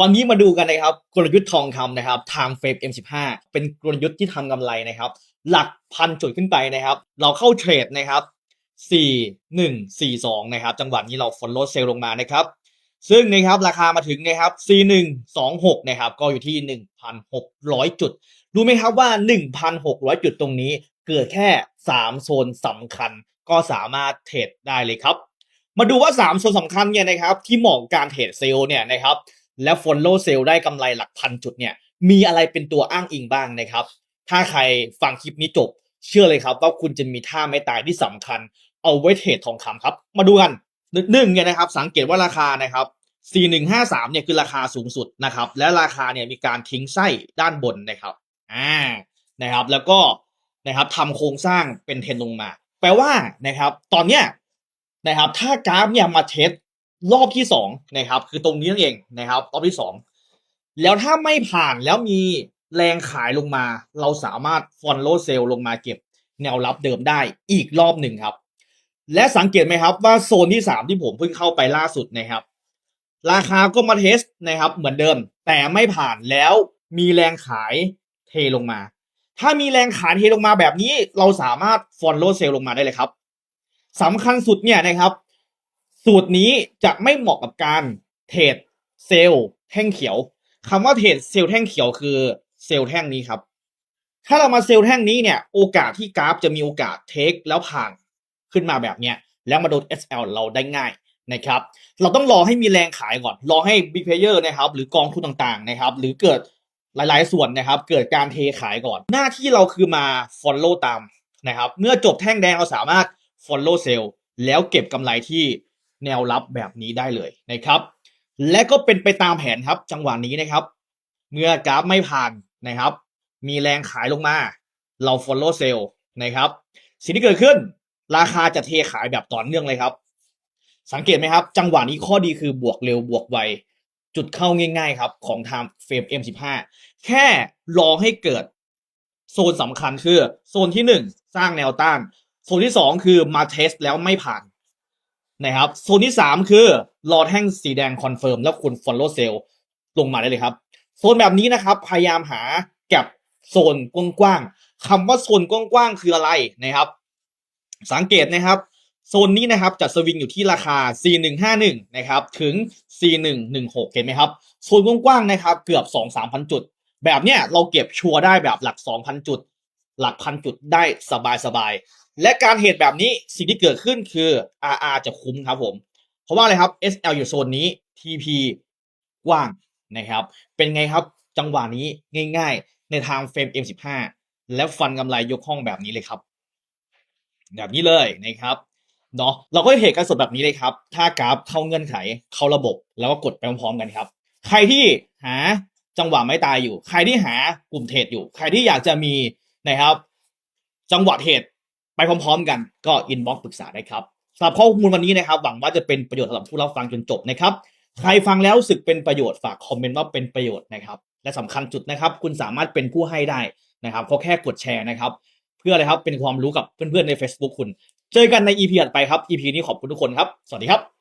วันนี้มาดูกันนะครับกลยุทธ์ทองคำนะครับทางเฟรม M15 เป็นกลยุทธ์ที่ทำกำไรนะครับ หลักพันจุดขึ้นไปนะครับ เราเข้าเทรดนะครับ 4 1 4 2 นะครับ จังหวะนี้เราฟอนโลเซลลงมานะครับ ซึ่งนะครับราคามาถึงนะครับ 4126 นะครับ ก็อยู่ที่ 1,600 จุด รู้ไหมครับว่า 1,600 จุดตรงนี้ เกิดแค่ 3 โซนสำคัญ ก็สามารถเทรดได้เลยครับ มาดูว่า 3 โซนสำคัญเนี่ยนะครับ ที่เหมาะการเทรดเซลล์เนี่ยนะครับ และฟอนโลเซลได้กำไรหลักพันจุดเนี่ย มีอะไรเป็นตัวอ้างอิงบ้างนะครับ ถ้าใครฟังคลิปนี้จบ เชื่อเลยครับว่าคุณจะมีท่าไม่ตายที่สำคัญ เอาไว้เทรดทองคำครับ มาดูกันหนึ่งเนี่ยนะครับ สังเกตว่าราคานะครับ4153เนี่ยคือราคาสูงสุดนะครับ และราคาเนี่ยมีการทิ้งไส้ด้านบนนะครับอ่านะครับ แล้วก็นะครับทำโครงสร้างเป็นเทรนลงมา แปลว่านะครับ ตอนเนี้ยนะครับ ถ้ากราฟเนี่ยมาเทส รอบที่สองนะครับ คือตรงนี้นั่นเองนะครับ รอบที่สองแล้วถ้าไม่ผ่านแล้วมีแรงขายลงมา เราสามารถฟอนโลเซลลงมาเก็บแนวรับเดิมได้อีกรอบหนึ่งครับ และสังเกตไหมครับว่าโซนที่สามที่ผมเพิ่งเข้าไปล่าสุดนะครับ ราคาก็มาเทสนะครับ เหมือนเดิม แต่ไม่ผ่านแล้วมีแรงขายเทลงมา ถ้ามีแรงขายเทลงมาแบบนี้ เราสามารถฟอนโลเซลลงมาได้เลยครับสำคัญสุดเนี่ยนะครับ สูตรนี้จะไม่เหมาะกับการเทรดเซลล์แท่งเขียวคำว่าเทรดเซลล์แท่งเขียวคือเซลล์แท่งนี้ครับ ถ้าเรามาเซลล์แท่งนี้เนี่ย โอกาสที่กราฟจะมีโอกาสเทคแล้วผ่านขึ้นมาแบบเนี้ยแล้วมาโดน SL เราได้ง่ายนะครับ เราต้องรอให้มีแรงขายก่อน รอให้ Big Player นะครับ หรือกองทุนต่างๆนะครับ หรือเกิดหลายๆ ส่วนนะครับ เกิดการเทขายก่อน หน้าที่เราคือมา follow ตามนะครับ เมื่อจบแท่งแดงเราสามารถ follow sell แล้วเก็บกำไรที่ แนวรับแบบนี้ได้เลยนะครับ และก็เป็นไปตามแผนครับจังหวะนี้นะครับ เมื่อกราฟไม่ผ่านนะครับ มีแรงขายลงมา เรา follow sell นะครับ สิ่งที่เกิดขึ้น ราคาจะเทขายแบบต่อเนื่องเลยครับ สังเกตไหมครับ จังหวะนี้ข้อดีคือบวกเร็วบวกไวจุดเข้าง่ายๆครับ ของทางเฟรม M15 แค่รอให้เกิดโซนสำคัญคือ โซนที่หนึ่งสร้างแนวต้าน โซนที่สองคือมาเทสแล้วไม่ผ่าน นะครับโซนที่สามคือรอแท่งสีแดงคอนเฟิร์มแล้วคุณ follow sell ลงมาได้เลยครับ โซนแบบนี้นะครับ พยายามหาแก็บโซนกว้างๆคำว่าโซนกว้างๆคืออะไรนะครับ สังเกตนะครับ โซนนี้นะครับจะสวิงอยู่ที่ราคา C151 นะครับ ถึง C116 เห็นไหมครับ โซนกว้างๆนะครับ เกือบ 2-3,000 จุด แบบเนี้ยเราเก็บชัวร์ได้แบบหลัก 2,000 จุด หลักพันจุดได้สบายๆ และการเหตุแบบนี้สิ่งที่เกิดขึ้นคือ RR จะคุ้มครับผม เพราะว่าอะไรครับ SL อยู่โซนนี้ TP กว้างนะครับ เป็นไงครับจังหวะนี้ง่ายๆ ในทางเฟรม M15 และฟันกำไรยกห้องแบบนี้เลยครับ แบบนี้เลยนะครับเนาะเราก็เหตุการณ์สดแบบนี้เลยครับ ถ้ากราฟเข้าเงื่อนไขเข้าระบบ แล้วก็กดไปพร้อมๆกันครับ ใครที่หาจังหวะไม่ตายอยู่ ใครที่หากลุ่มเทรดอยู่ ใครที่อยากจะมี นะครับ จังหวะเทรดไปพร้อมๆ กันก็อินบ็อกซ์ปรึกษาได้ครับสำหรับข้อมูลวันนี้นะครับ หวังว่าจะเป็นประโยชน์สำหรับผู้รับฟังจนจบนะครับ ใครฟังแล้วรู้สึกเป็นประโยชน์ฝากคอมเมนต์ว่าเป็นประโยชน์นะครับ และสำคัญจุดนะครับ คุณสามารถเป็นผู้ให้ได้นะครับเขาแค่กดแชร์นะครับ เพื่ออะไรครับเป็นความรู้กับเพื่อนๆใน Facebook คุณ เจอกันใน EP ถัดไปครับ EP นี้ขอบคุณทุกคนครับ สวัสดีครับ